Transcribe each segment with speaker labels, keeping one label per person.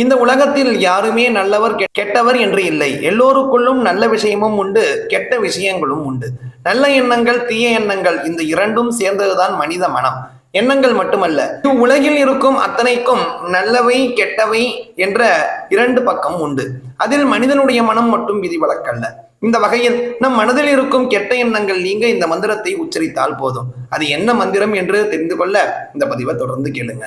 Speaker 1: இந்த உலகத்தில் யாருமே நல்லவர் கெட்டவர் என்று இல்லை. எல்லோருக்குள்ளும் நல்ல விஷயமும் உண்டு கெட்ட விஷயங்களும் உண்டு. நல்ல எண்ணங்கள் தீய எண்ணங்கள் இந்த இரண்டும் சேர்ந்ததுதான் மனித மனம். எண்ணங்கள் மட்டுமல்ல உலகில் இருக்கும் அத்தனைக்கும் நல்லவை கெட்டவை என்ற இரண்டு பக்கம் உண்டு. அதில் மனிதனுடைய மனம் மட்டும் விதிவிலக்கல்ல இந்த வகையில் நம் மனதில் இருக்கும் கெட்ட எண்ணங்கள் நீங்க இந்த மந்திரத்தை உச்சரித்தால் போதும். அது என்ன மந்திரம் என்று தெரிந்து கொள்ள இந்த பதிவை தொடர்ந்து கேளுங்க.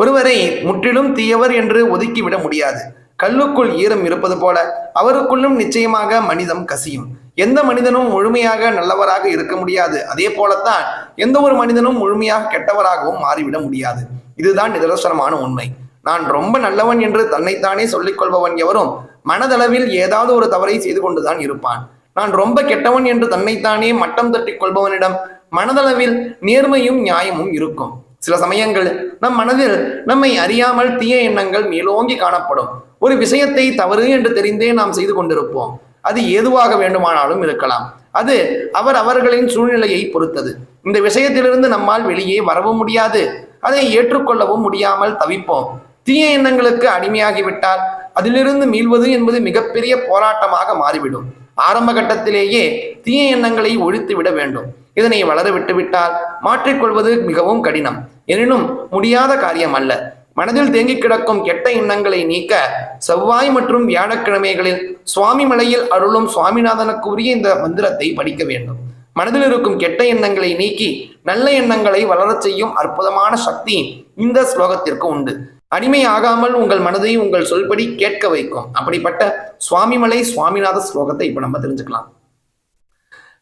Speaker 1: ஒருவரை முற்றிலும் தீயவர் என்று ஒதுக்கிவிட முடியாது. கல்லுக்குள் ஈரம் இருப்பது போல அவருக்குள்ளும் நிச்சயமாக மனிதம் கசியும். எந்த மனிதனும் முழுமையாக நல்லவராக இருக்க முடியாது. அதே போலத்தான் எந்த ஒரு மனிதனும் முழுமையாக கெட்டவராகவும் மாறிவிட முடியாது. இதுதான் நிதர்சனமான உண்மை. நான் ரொம்ப நல்லவன் என்று தன்னைத்தானே சொல்லிக் கொள்பவன் எவரும் மனதளவில் ஏதாவது ஒரு தவறை செய்து கொண்டுதான் இருப்பான். நான் ரொம்ப கெட்டவன் என்று தன்னைத்தானே மட்டம் தட்டிக் கொள்பவனிடம் மனதளவில் நேர்மையும் நியாயமும் இருக்கும். சில சமயங்கள் நம் மனதில் நம்மை அறியாமல் தீய எண்ணங்கள் மேலோங்கி காணப்படும். ஒரு விஷயத்தை தவறு என்று தெரிந்தே நாம் செய்து கொண்டிருப்போம். அது ஏதுவாக வேண்டுமானாலும் இருக்கலாம். அது அவர் அவர்களின் சூழ்நிலையை பொறுத்தது. இந்த விஷயத்திலிருந்து நம்மால் வெளியே வரவும் முடியாது. அதை ஏற்றுக்கொள்ளவும் முடியாமல் தவிப்போம். தீய எண்ணங்களுக்கு அடிமையாகிவிட்டால் அதிலிருந்து மீள்வது என்பது மிகப்பெரிய போராட்டமாக மாறிவிடும். ஆரம்ப கட்டத்திலேயே தீய எண்ணங்களை ஒழித்து விட வேண்டும். இதனை வளர விட்டுவிட்டால் மாற்றிக்கொள்வது மிகவும் கடினம். எனினும் முடியாத காரியம் அல்ல. மனதில் தேங்கி கிடக்கும் கெட்ட எண்ணங்களை நீக்க செவ்வாய் மற்றும் வியாழக்கிழமைகளில் சுவாமி மலையில் அருளும் சுவாமிநாதனுக்கு உரிய இந்த மந்திரத்தை படிக்க வேண்டும். மனதில் இருக்கும் கெட்ட எண்ணங்களை நீக்கி நல்ல எண்ணங்களை வளரச் செய்யும் அற்புதமான சக்தி இந்த ஸ்லோகத்திற்கு உண்டு. அடிமை ஆகாமல் உங்கள் மனதை உங்கள் சொல்படி கேட்க வைக்கும். அப்படிப்பட்ட சுவாமிமலை சுவாமிநாத ஸ்லோகத்தை இப்ப நம்ம தெரிஞ்சுக்கலாம்.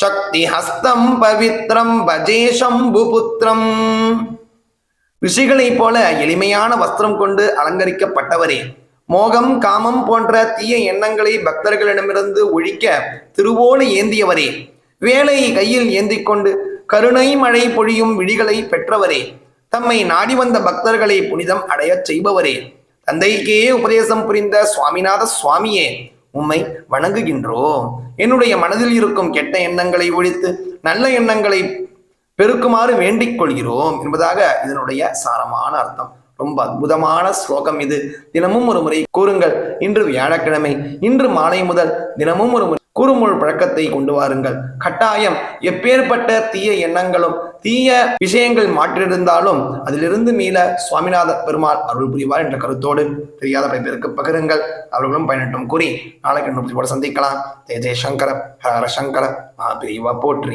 Speaker 1: சக்தி ஹஸ்தம் பவித்ரம் பஜே சம்புபுத்திரம் ரிஷிகளைப் போல எளிமையான வஸ்திரம் கொண்டு அலங்கரிக்கப்பட்டவரே மோகம் காமம் போன்ற தீய எண்ணங்களை பக்தர்களிடமிருந்து ஒழிக்க திருவோடு ஏந்தியவரே வேலை கையில் ஏந்தி கொண்டு கருணை மழை பொழியும் விழிகளை பெற்றவரே தம்மை நாடி வந்த பக்தர்களை புனிதம் அடையச் செய்பவரே. தந்தைக்கே உபதேசம் புரிந்த சுவாமிநாத சுவாமியே உம்மை வணங்குகின்றோம். என்னுடைய மனதில் இருக்கும் கெட்ட எண்ணங்களை ஒழித்து நல்ல எண்ணங்களை பெருக்குமாறு வேண்டிக் கொள்கிறோம் என்பதாக இதனுடைய சாரமான அர்த்தம். ரொம்ப அற்புதமான ஸ்லோகம் இது. தினமும் ஒரு முறை கூறுங்கள் இன்று வியாழக்கிழமை இன்று மாலை முதல் தினமும் ஒரு முறை கூறுமுள் பழக்கத்தை கொண்டு வாருங்கள். கட்டாயம் எப்பேற்பட்ட தீய எண்ணங்களும் தீய விஷயங்கள் மாற்றியிருந்தாலும் அதிலிருந்து மீள சுவாமிநாத பெருமாள் அருள் புரிவார் என்ற கருத்தோடு தெரியாத பல பேருக்கு பகிருங்கள். அவர்களும் பயனட்டும் கூறி நாளைக்கு இன்னொரு சந்திக்கலாம். ஜெய ஜெய சங்கர ஹர ஹர சங்கர மகா போற்றி.